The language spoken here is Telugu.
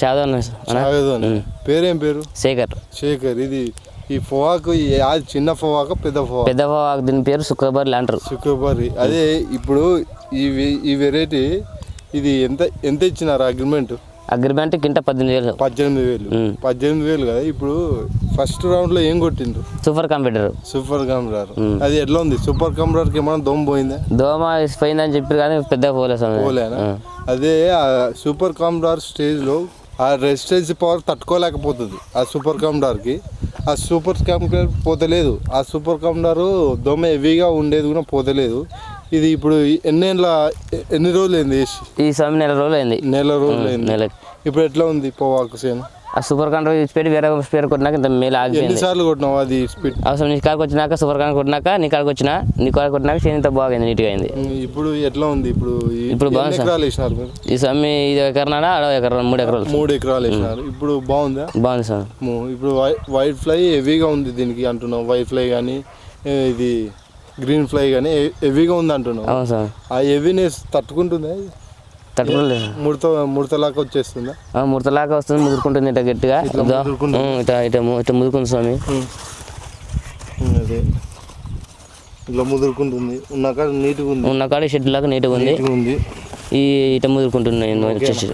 చదవను పేరేం పేరు? శేఖర్. శేఖర్ ఇది ఈ అది చిన్న పొగాకు పెద్ద పొగాకు పెద్ద పొగాకు దీని పేరు శుక్రబర్లు అంటారు. శుక్రబారి అదే ఇప్పుడు ఈ ఈ వెరైటీ ఇది ఎంత ఎంత ఇచ్చినారు అగ్రిమెంట్? అగ్రిమెంట్ కింట పద్దెనిమిది వేలు పద్దెనిమిది వేలు. పద్దెనిమిది వేలు కదా ఇప్పుడు ఫస్ట్ రౌండ్లో ఏం కొట్టిండ్రు? Super computer. సూపర్ కమ్రార్ అది ఎట్లా ఉంది? సూపర్ కమ్రార్కి ఏమైనా దొమ్మ పోయిందా? దోమ పోయిందని చెప్పి కానీ పెద్ద స్వామి పోలేనా? అదే ఆ సూపర్ కామ్డార్ స్టేజ్లో ఆ రెసిస్టెన్సీ పవర్ తట్టుకోలేకపోతుంది. ఆ సూపర్ కామ్డార్కి ఆ సూపర్ కామ్డార్ పోతలేదు. ఆ సూపర్ కామ్డార్ దొమ్మ హెవీగా ఉండేది కూడా పోతలేదు. ఇది ఇప్పుడు ఎన్నేళ్ళ ఎన్ని రోజులు అయింది ఈ స్వామి నెల రోజులు అయింది నెల రోజులు అయింది ఇప్పుడు ఎట్లా ఉంది? పోవాకు సేను ఆ సూపర్ కంట్రోల్ పెట్టి వేరే పేరు కొట్టినాక ఇంత మేలు ఆగిపోయింది. ఎన్నిసార్లు కొట్టినావు అది స్పీడ్ అవసరం నీ కాడికి వచ్చినాక సూపర్ కంట్రోల్ కొట్టినాక నీ కాడికి వచ్చిన నీ కాడికి కొట్టినాక చేను ఇంత బాగైంది నీట్గా అయింది. ఇప్పుడు ఎట్లా ఉంది? ఇప్పుడు ఈ- ఇప్పుడు బాగుంది సార్. ఈ స్వామి ఇది ఎకరనా అడవ ఎకరం మూడు ఎకరాలు మూడు ఎకరాలు వేసినారు. ఇప్పుడు బాగుందా? బాగుంది సార్. ఇప్పుడు వైట్ ఫ్లై హెవీగా ఉంది దీనికి అంటున్నావు. వైట్ ఫ్లై కానీ ఇది గ్రీన్ ఫ్లై కానీ హెవీగా ఉంది అంటున్నావు. అవును సార్. ఆ హెవీనెస్ తట్టుకుంటుందా తట్టుకోలేదు. ముడత ముడతలాగా వచ్చేస్తుందా? ఆ, ముడతలాగా వస్తుంది ముదురుకుంటుంది ఇట్లా గట్టిగా. ఇట్లా ఇట్లా ఇట్లా ముదురుకుంది స్వామి. అదే. ఇట్లా ముదురుకుంటుంది. ఉన్నాక నీట్గా ఉంది. ఉన్న కాడ షెడ్ లాగా నీట్గా ఉంది. ఉంది. ఈ ఇట్లా ముదురుకుంటున్నాయి వచ్చేసి.